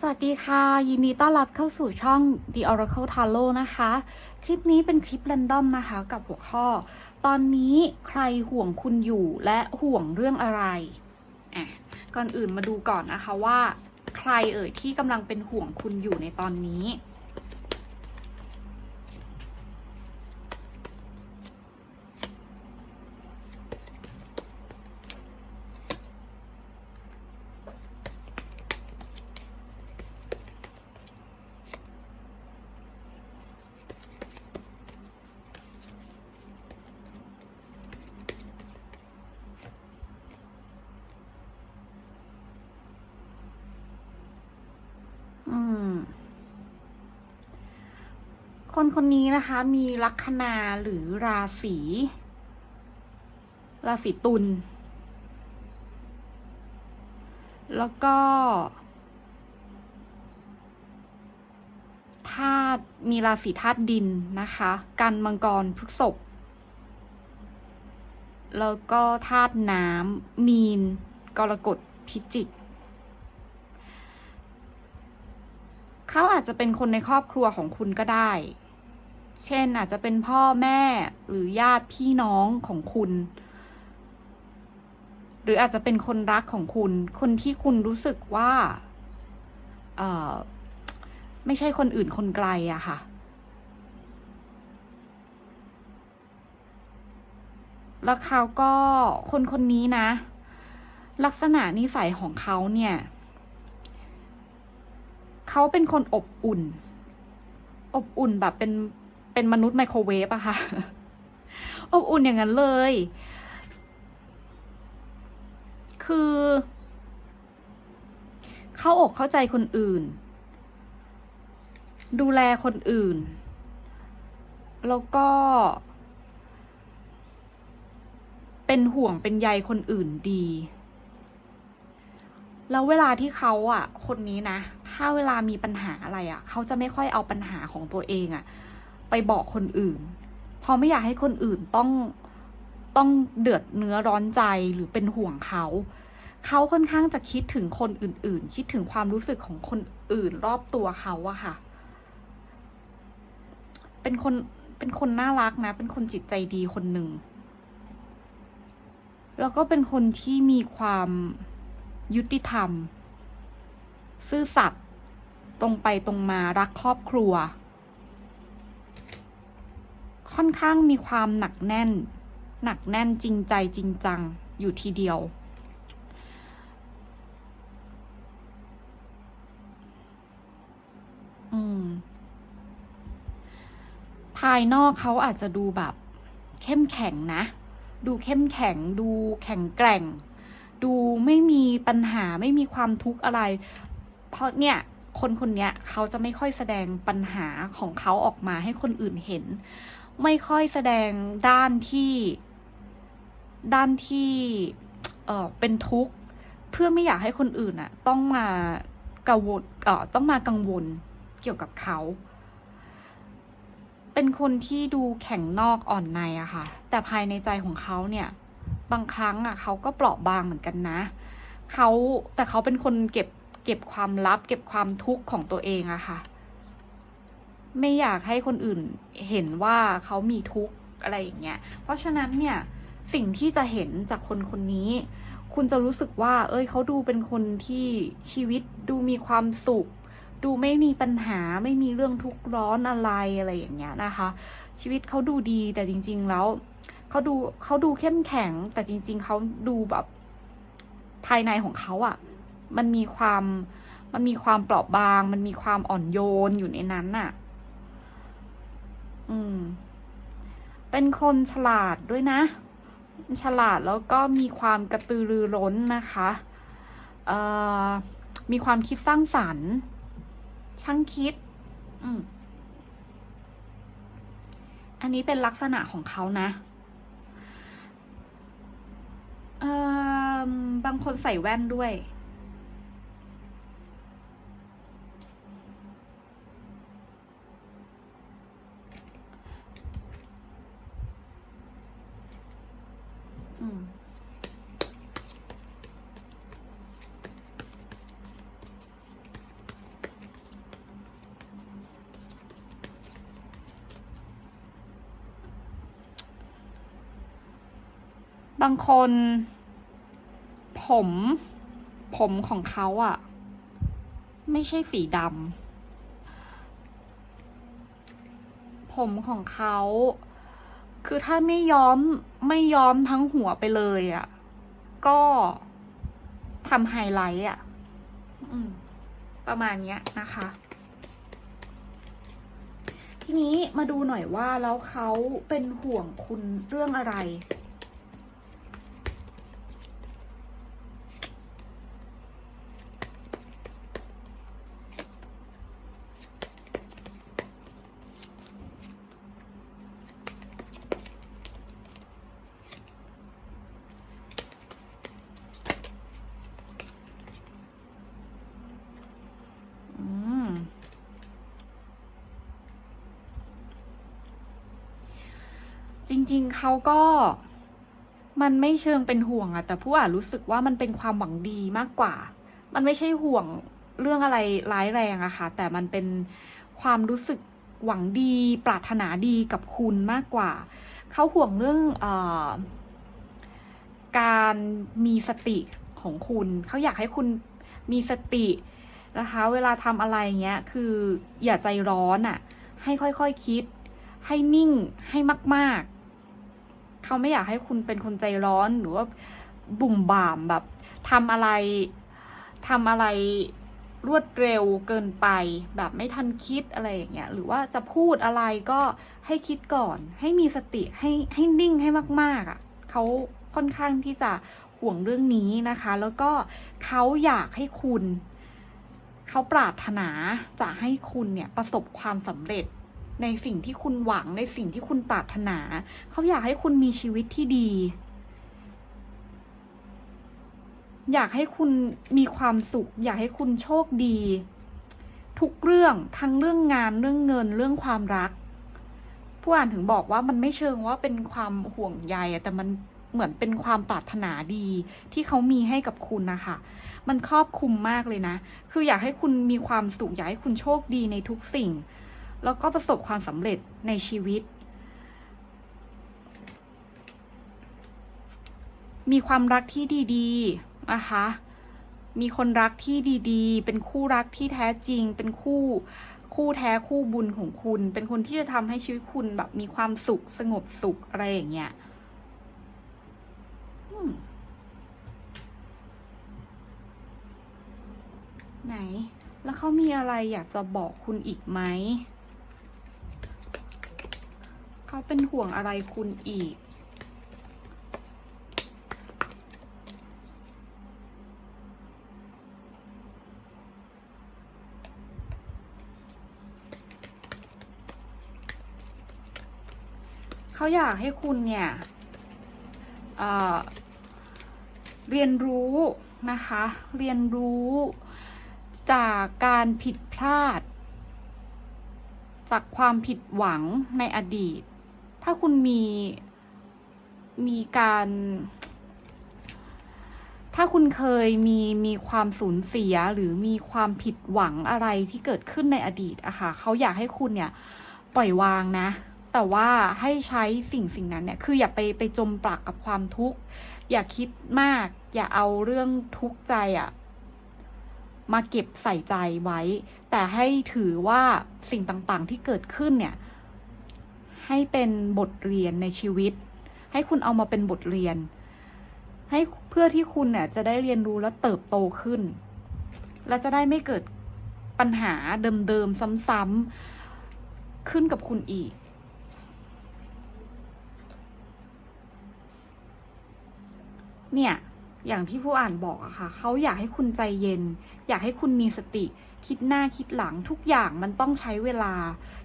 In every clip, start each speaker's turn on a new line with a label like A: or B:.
A: สวัสดีค่ะ ยินดีต้อนรับเข้าสู่ช่อง The Oracle Tarot นะคะ คลิปนี้เป็นคลิปแรนดอมนะคะกับหัวข้อ ตอนนี้ใครห่วงคุณอยู่และห่วงเรื่องอะไรอะก่อนอื่นมาดูก่อนนะคะว่า ใครเอ่ยที่กำลังเป็นห่วงคุณอยู่ในตอนนี้ คนคนนี้นะคะมีลัคนาหรือราศีราศีตุลแล้วก็ธาตุมีราศีธาตุดินนะคะ กันมังกรพฤกษภแล้วก็ธาตุน้ำมีน กรกฎพิจิกเขาอาจจะเป็นคนในครอบครัวของคุณก็ได้ เช่นอาจจะเป็นพ่อแม่หรือญาติพี่น้องของคุณ หรืออาจจะเป็นคนรักของคุณ คนที่คุณรู้สึกว่าไม่ใช่คนอื่นคนไกลอะค่ะ แล้วเขาก็คนคนนี้นะ ลักษณะนิสัยของเขาเนี่ย เขาเป็นคนอบอุ่น อบอุ่นแบบเป็น เป็นมนุษย์ไมโครเวฟอะค่ะ อบอุ่นอย่างนั้นเลย คือ เข้าอกเข้าใจคนอื่น ดูแลคนอื่น แล้วก็ เป็นห่วงเป็นใยคนอื่นดีแล้วเวลาที่เขาอะ คนนี้นะ ถ้าเวลามีปัญหาอะไรอะ เขาจะไม่ค่อยเอาปัญหาของตัวเองอะ ไปบอกคนอื่นเพราะไม่อยากให้คนอื่นต้องต้องเดือดเนื้อร้อนใจหรือเป็นห่วงเขา เขาค่อนข้างจะคิดถึงคนอื่น ๆ คิดถึงความรู้สึกของคนอื่นรอบตัวเขาอะค่ะ เป็นคนเป็นคนน่ารักนะ เป็นคนจิตใจดีคนหนึ่ง แล้วก็เป็นคนที่มีความยุติธรรม ซื่อสัตย์ตรงไปตรงมารักครอบครัว ค่อนข้างมีความหนักแน่น หนักแน่นจริงใจจริงจังอยู่ทีเดียว อืม ภายนอกเขาอาจจะดูแบบ เข้มแข็งนะ ดูเข้มแข็ง ดูแข็งแกร่ง ดูไม่มีปัญหาไม่มีความทุกข์อะไร เพราะเนี่ยคนคนนี้เขาจะไม่ค่อยแสดงปัญหาของเขาออกมาให้คนอื่นเห็น ไม่ค่อยแสดงด้านที่ ด้านที่เออเป็นทุกข์ เพื่อไม่อยากให้คนอื่นอะต้องมากังวลเออต้องมากังวลเกี่ยวกับเขา เป็นคนที่ดูแข็งนอกอ่อนในอะค่ะ แต่ภายในใจของเขาเนี่ย บางครั้งอะเขาก็เปราะบางเหมือนกันนะเขาแต่เขาเป็นคนเก็บเก็บความลับ เก็บความทุกข์ของตัวเองอะค่ะ ไม่อยากให้คนอื่นเห็นว่าเขามีทุกข์อะไรอย่างเงี้ย เพราะฉะนั้นเนี่ยสิ่งที่จะเห็นจากคนคนนี้ คุณจะรู้สึกว่า เอ้ยเขาดูเป็นคนที่ชีวิตดูมีความสุข ดูไม่มีปัญหาไม่มีเรื่องทุกข์ร้อนอะไรอะไรอย่างเงี้ยนะคะ ชีวิตเขาดูดีแต่จริง ๆ แล้วเขาดูเขาดูเข้มแข็ง แต่จริง ๆเขาดูแบบภายในของเขาอะ่ะ มันมีความมันมีความเปราะบาง มันมีความอ่อนโยนอยู่ในนั้นน่ะ อืม เป็นคนฉลาดด้วยนะ ฉลาดแล้วก็มีความกระตือรือร้นนะคะเอ่อมีความคิดสร้างสรรค์ ช่างคิด อืม อันนี้เป็นลักษณะของเขานะเอ่อบางคนใส่แว่นด้วย บางคน ผม ผมของเขาอะ่ะ ไม่ใช่สีดำผมของเขา คือถ้าไม่ย้อมไม่ย้อมทั้งหัวไปเลยอะ่ะ ก็ทำไฮไลท์อะประมาณเนี้ยนะคะ ทีนี้มาดูหน่อยว่าแล้วเขาเป็นห่วงคุณเรื่องอะไร จริง ๆ เขาก็มันไม่เชิงเป็นห่วงอะแต่ผู้อ่านรู้สึกว่ามันเป็นความหวังดีมากกว่า มันไม่ใช่ห่วงเรื่องอะไรร้ายแรงอะค่ะ แต่มันเป็นความรู้สึกหวังดี ปรารถนาดีกับคุณมากกว่า เขาห่วงเรื่องออการมีสติของคุณ เขาอยากให้คุณมีสตินะคะ เวลาทำอะไรเงี้ย คืออย่าใจร้อนอะให้ค่อยๆคคิด ให้นิ่ง ให้มาก ๆ เขาไม่อยากให้คุณเป็นคนใจร้อนหรือว่าบุ่มบ่ามแบบทำอะไรทำอะไรรวดเร็วเกินไป แบบไม่ทันคิดอะไรอย่างเงี้ยหรือว่าจะพูดอะไรก็ให้คิดก่อน ให้มีสติให้ให้นิ่งให้มาก ๆอะเขาค่อนข้างที่จะห่วงเรื่องนี้นะคะ แล้วก็เขาอยากให้คุณ เขาปรารถนาจะให้คุณเนี่ยประสบความสำเร็จ ในสิ่งที่คุณหวังในสิ่งที่คุณปรารถนา เขาอยากให้คุณมีชีวิตที่ดี อยากให้คุณมีความสุข อยากให้คุณโชคดี ทุกเรื่องทั้งเรื่องงานเรื่องเงินเรื่องความรัก ผู้อ่านถึงบอกว่ามันไม่เชิงว่าเป็นความห่วงใยแต่มันเหมือนเป็นความปรารถนาดีที่เขามีให้กับคุณนะคะ มันครอบคลุมมากเลยนะ คืออยากให้คุณมีความสุข อยากให้คุณโชคดีในทุกสิ่ง แล้วก็ประสบความสำเร็จในชีวิต มีความรักที่ดีๆนะคะมีคนรักที่ดีๆ เป็นคู่รักที่แท้จริง เป็นคู่คู่แท้คู่บุญของคุณ เป็นคนที่จะทำให้ชีวิตคุณแบบมีความสุขสงบสุขอะไรอย่างเงี้ยไหน แล้วเขามีอะไรอยากจะบอกคุณอีกไหม เขาเป็นห่วงอะไรคุณอีก เขาอยากให้คุณเนี่ยเเรียนรู้นะคะ เรียนรู้จากการผิดพลาด จากความผิดหวังในอดีต ถ้าคุณมีมีการ ถ้าคุณเคยมีมีความสูญเสียหรือมีความผิดหวังอะไรที่เกิดขึ้นในอดีตอะค่ะเขาอยากให้คุณเนี่ย ปล่อยวางนะ แต่ว่าให้ใช้สิ่งสิ่งนั้นเนี่ย คืออย่าไปไปจมปลักกับความทุกข์ อย่าคิดมาก อย่าเอาเรื่องทุกข์ใจอะมาเก็บใส่ใจไว้ แต่ให้ถือว่าสิ่งต่างๆที่เกิดขึ้นเนี่ย ให้เป็นบทเรียนในชีวิต ให้คุณเอามาเป็นบทเรียน ให้เพื่อที่คุณเนี่ยจะได้เรียนรู้และเติบโตขึ้น และจะได้ไม่เกิดปัญหาเดิมๆซ้ำๆขึ้นกับคุณอีก เนี่ยอย่างที่ผู้อ่านบอกอะค่ะ เขาอยากให้คุณใจเย็น อยากให้คุณมีสติ คิดหน้าคิดหลังทุกอย่างมันต้องใช้เวลา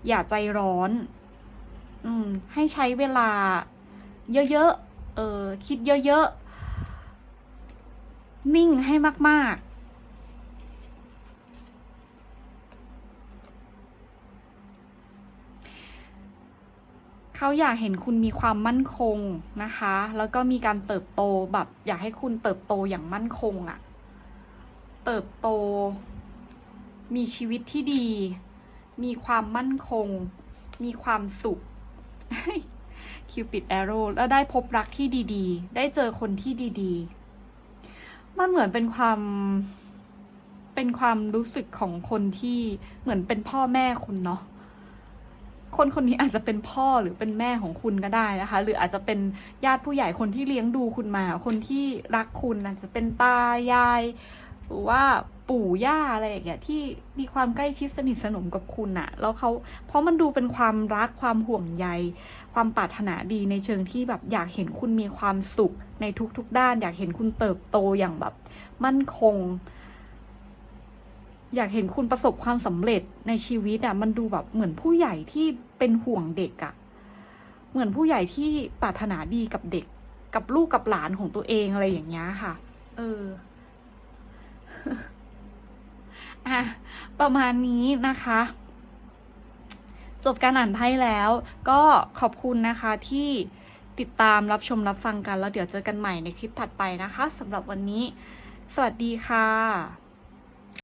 A: อย่าใจร้อน อืม ให้ใช้เวลาเยอะๆ เออ คิดเยอะๆ นิ่งให้มากๆเขาอยากเห็นคุณมีความมั่นคงนะคะ แล้วก็มีการเติบโตแบบ อยากให้คุณเติบโตอย่างมั่นคงอะ่ะเติบโต มีชีวิตที่ดี มีความมั่นคง มีความสุข คิวปิดแอโร่แล้วได้พบรักที่ดีๆ ได้เจอคนที่ดีๆ มันเหมือนเป็นความ เป็นความรู้สึกของคนที่เหมือนเป็นพ่อแม่คุณเนาะคนคนนี้อาจจะเป็นพ่อหรือเป็นแม่ของคุณก็ได้นะคะ หรืออาจจะเป็นญาติผู้ใหญ่คนที่เลี้ยงดูคุณมา คนที่รักคุณอาจจะเป็นตายาย หรือว่าปู่ย่าอะไรอย่างเงี้ยที่มีความใกล้ชิดสนิทสนมกับคุณอะแล้วเขาเพราะมันดูเป็นความรักความห่วงใย ความปรารถนาดีในเชิงที่แบบอยากเห็นคุณมีความสุขในทุกๆด้าน อยากเห็นคุณเติบโตอย่างแบบ มั่นคง อยากเห็นคุณประสบความสำเร็จในชีวิตอะมันดูแบบเหมือนผู้ใหญ่ที่เป็นห่วงเด็กอะเหมือนผู้ใหญ่ที่ปรารถนาดีกับเด็ก กับลูกกับหลานของตัวเองอะไรอย่างเงี้ยค่ะ เออ อะประมาณนี้นะคะ จบการอ่านไพ่แล้ว ก็ขอบคุณนะคะที่ติดตามรับชมรับฟังกัน แล้วเดี๋ยวเจอกันใหม่ในคลิปถัดไปนะคะสำหรับวันนี้ สวัสดีค่ะ